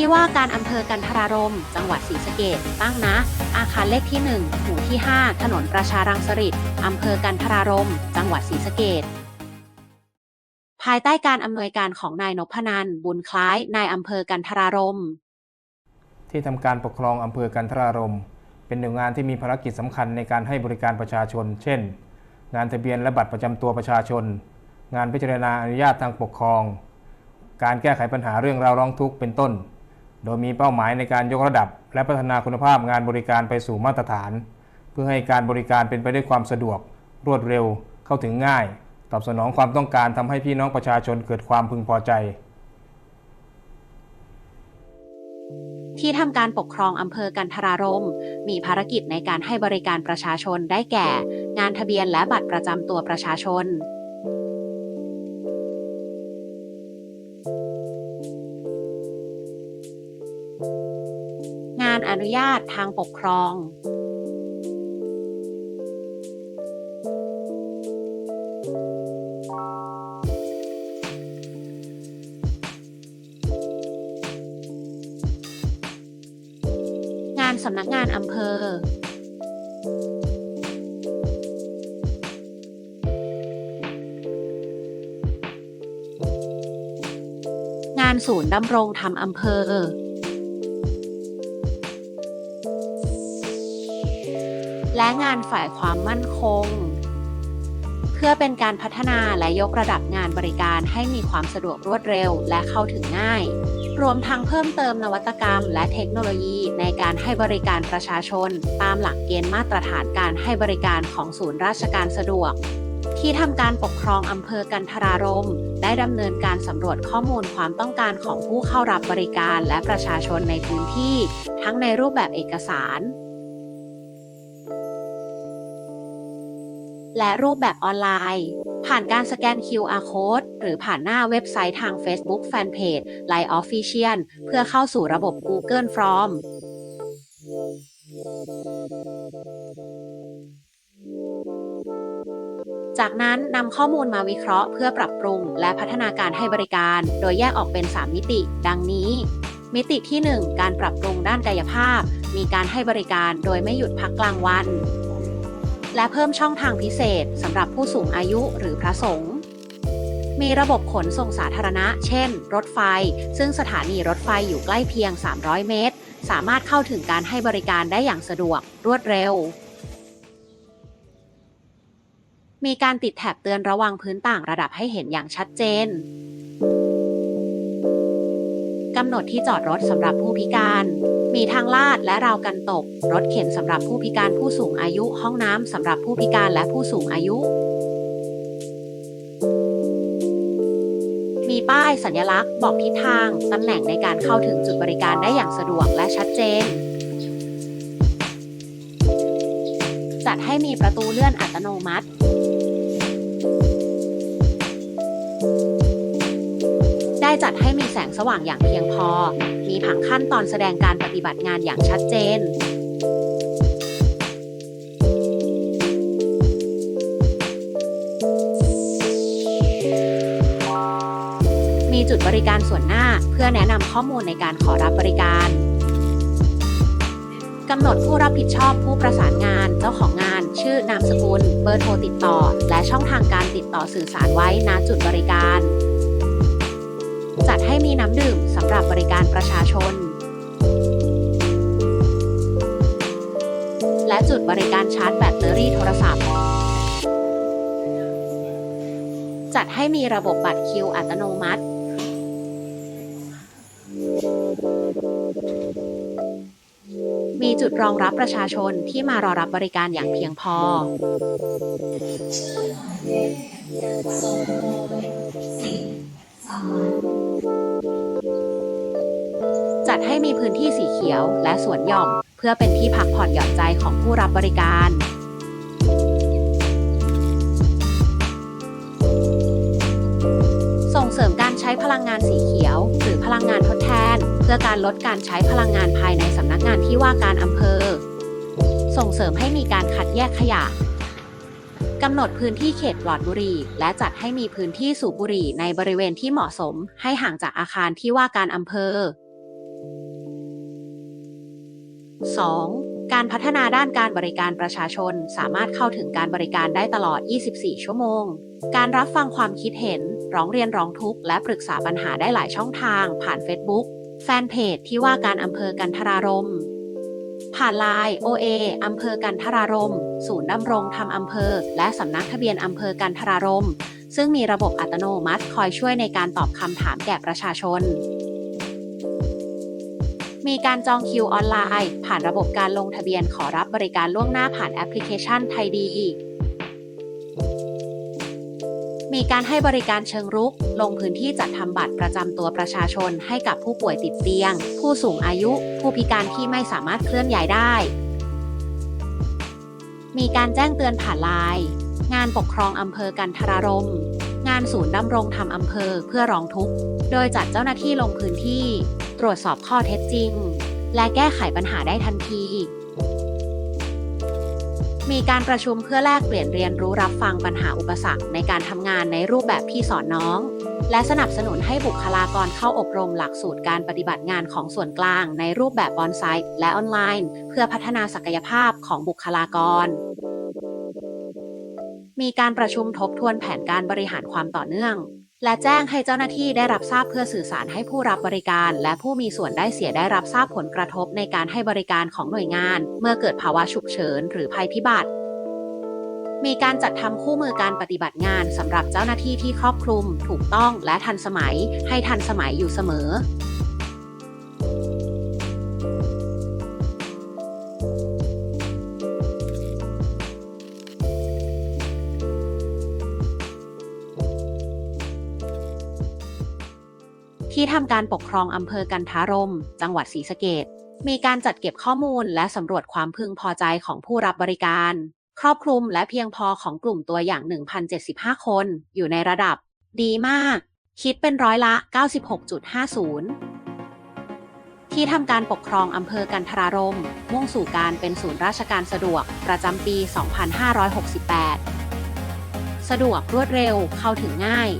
ที่ว่าการอำเภอกันทรารม จังหวัดศรีสะเกษตั้งนะ อาคารเลขที่ 1 หมู่ที่ 5 ถนนประชารังสฤษฎ์อำเภอกันทรารม จังหวัดศรีสะเกษภายใต้การอำนวยการของนายนพนันบุญคล้าย นายอำเภอกันทรารม ที่ทำการปกครองอำเภอกันทรารม เป็นหน่วยงานที่มีภารกิจสำคัญในการให้บริการประชาชน เช่น งานทะเบียนและบัตรประจำตัวประชาชน งานพิจารณาอนุญาตทางปกครอง การแก้ไขปัญหาเรื่องราวร้องทุกข์เป็นต้น โดยมีเป้าหมายในการยกระดับ และพัฒนาคุณภาพงานบริการไปสู่มาตรฐาน เพื่อให้การบริการเป็นไปด้วยความสะดวก รวดเร็ว เข้าถึงง่าย ตอบสนองความต้องการทำให้พี่น้องประชาชนเกิดความพึงพอใจ ที่ทำการปกครองอำเภอกันทรารม มีภารกิจในการให้บริการประชาชนได้แก่ งานทะเบียนและบัตรประจำตัวประชาชนานอนุญาตทางปกครอง งานสำนักงานอำเภอ งานศูนย์ดำรงธรรมอำเภอ และงานฝ่ายความมั่นคง เพื่อเป็นการพัฒนาและยกระดับงานบริการให้มีความสะดวกรวดเร็วและเข้าถึงง่าย รวมทั้งเพิ่มเติมนวัตกรรม และเทคโนโลยีในการให้บริการประชาชน ตามหลักเกณฑ์มาตรฐานการให้บริการของศูนย์ราชการสะดวกที่ทำการปกครองอำเภอกันทรารม ได้ดำเนินการสำรวจข้อมูลความต้องการของผู้เข้ารับบริการและประชาชนในพื้นที่ ทั้งในรูปแบบเอกสาร และรูปแบบออนไลน์ ผ่านการสแกน QR code หรือผ่านหน้าเว็บไซต์ทาง Facebook Fanpage Line Official เพื่อเข้าสู่ระบบ Google Form จากนั้นนำข้อมูลมาวิเคราะห์เพื่อปรับปรุงและพัฒนาการให้บริการ โดยแยกออกเป็น 3 มิติ ดังนี้ มิติที่ 1 การปรับปรุงด้านกายภาพ มีการให้บริการโดยไม่หยุดพักกลางวัน และเพิ่มช่องทางพิเศษสำหรับผู้สูงอายุหรือพระสงฆ์มีระบบขนส่งสาธารณะ เช่น รถไฟ ซึ่งสถานีรถไฟอยู่ใกล้เพียง 300 เมตร สามารถเข้าถึงการให้บริการได้อย่างสะดวก รวดเร็ว มีการติดแถบเตือนระวังพื้นต่างระดับให้เห็นอย่างชัดเจน กำหนดที่จอดรถสำหรับผู้พิการ มีทางลาดและราวกันตก รถเข็นสำหรับผู้พิการผู้สูงอายุ ห้องน้ำสำหรับผู้พิการและผู้สูงอายุ มีป้ายสัญลักษณ์ บอกทิศทาง ตำแหน่งในการเข้าถึงจุดบริการได้อย่างสะดวกและชัดเจน จัดให้มีประตูเลื่อนอัตโนมัติ ได้จัดให้มีแสงสว่างอย่างเพียงพอ มีผังขั้นตอนแสดงการปฏิบัติงานอย่างชัดเจนมีจุดบริการส่วนหน้าเพื่อแนะนำข้อมูลในการขอรับบริการกำหนดผู้รับผิดชอบผู้ประสานงาน เจ้าของงาน ชื่อนามสกุล เบอร์โทรติดต่อ และช่องทางการติดต่อสื่อสารไว้ณจุดบริการ มีน้ำดื่มสำหรับบริการประชาชน และจุดบริการชาร์จแบตเตอรี่โทรศัพท์ จัดให้มีระบบบัตรคิวอัตโนมัติ มีจุดรองรับประชาชนที่มารอรับบริการอย่างเพียงพอ จัดให้มีพื้นที่สีเขียวและสวนหย่อม เพื่อเป็นที่พักผ่อนหย่อนใจของผู้รับบริการ ส่งเสริมการใช้พลังงานสีเขียว หรือพลังงานทดแทน เพื่อการลดการใช้พลังงานภายในสำนักงานที่ว่าการอำเภอ ส่งเสริมให้มีการคัดแยกขยะ กำหนดพื้นที่เขตปลอดบุหรี่ และจัดให้มีพื้นที่สูบบุหรี่ในบริเวณที่เหมาะสม ให้ห่างจากอาคารที่ว่าการอำเภอ 2. การพัฒนาด้านการบริการประชาชนสามารถเข้าถึงการบริการได้ตลอด 24 ชั่วโมง การรับฟังความคิดเห็น ร้องเรียนร้องทุกข์และปรึกษาปัญหาได้หลายช่องทาง ผ่าน Facebook แฟนเพจที่ว่าการอำเภอกันทรารม ผ่านไลน์ OA อำเภอกันทรารม ศูนย์ดำรงธรรมอำเภอ และสำนักทะเบียนอำเภอกันทรารม ซึ่งมีระบบอัตโนมัติคอยช่วยในการตอบคำถามแก่ประชาชน มีการจองคิวออนไลน์ ผ่านระบบการลงทะเบียนขอรับบริการล่วงหน้าผ่านแอปพลิเคชันไทยดี มีการให้บริการเชิงรุก ลงพื้นที่จัดทำบัตรประจำตัวประชาชนให้กับผู้ป่วยติดเตียง ผู้สูงอายุ ผู้พิการที่ไม่สามารถเคลื่อนย้ายได้ มีการแจ้งเตือนผ่านไลน์งานปกครองอำเภอกันทรารม งานศูนย์ดำรงธรรมอำเภอเพื่อร้องทุกข์ โดยจัดเจ้าหน้าที่ลงพื้นที่ ตรวจสอบข้อเท็จจริง และแก้ไขปัญหาได้ทันที มีการประชุมเพื่อแลกเปลี่ยนเรียนรู้รับฟังปัญหาอุปสรรคในการทำงานในรูปแบบพี่สอนน้อง และสนับสนุนให้บุคลากรเข้าอบรมหลักสูตรการปฏิบัติงานของส่วนกลาง ในรูปแบบออนไซต์และออนไลน์ เพื่อพัฒนาศักยภาพของบุคลากร มีการประชุมทบทวนแผนการบริหารความต่อเนื่อง และแจ้งให้เจ้าหน้าที่ได้รับทราบเพื่อสื่อสารให้ผู้รับบริการ และผู้มีส่วนได้เสียได้รับทราบผลกระทบในการให้บริการของหน่วยงาน เมื่อเกิดภาวะฉุกเฉินหรือภัยพิบัติ มีการจัดทำคู่มือการปฏิบัติงานสำหรับเจ้าหน้าที่ที่ครอบคลุม ถูกต้องและทันสมัย ให้ทันสมัยอยู่เสมอ ที่ทำการปกครองอำเภอกันทารม จังหวัดศรีสะเกดมีการจัดเก็บข้อมูลและสำรวจความพึงพอใจของผู้รับบริการ ครอบคลุมและเพียงพอของกลุ่มตัวอย่าง 1,075 คน อยู่ในระดับ ดีมาก คิดเป็นร้อยละ 96.50 ที่ทำการปกครองอำเภอกันทรารม มุ่งสู่การเป็นศูนย์ราชการสะดวก ประจำปี 2568 สะดวกรวดเร็วเข้าถึงง่าย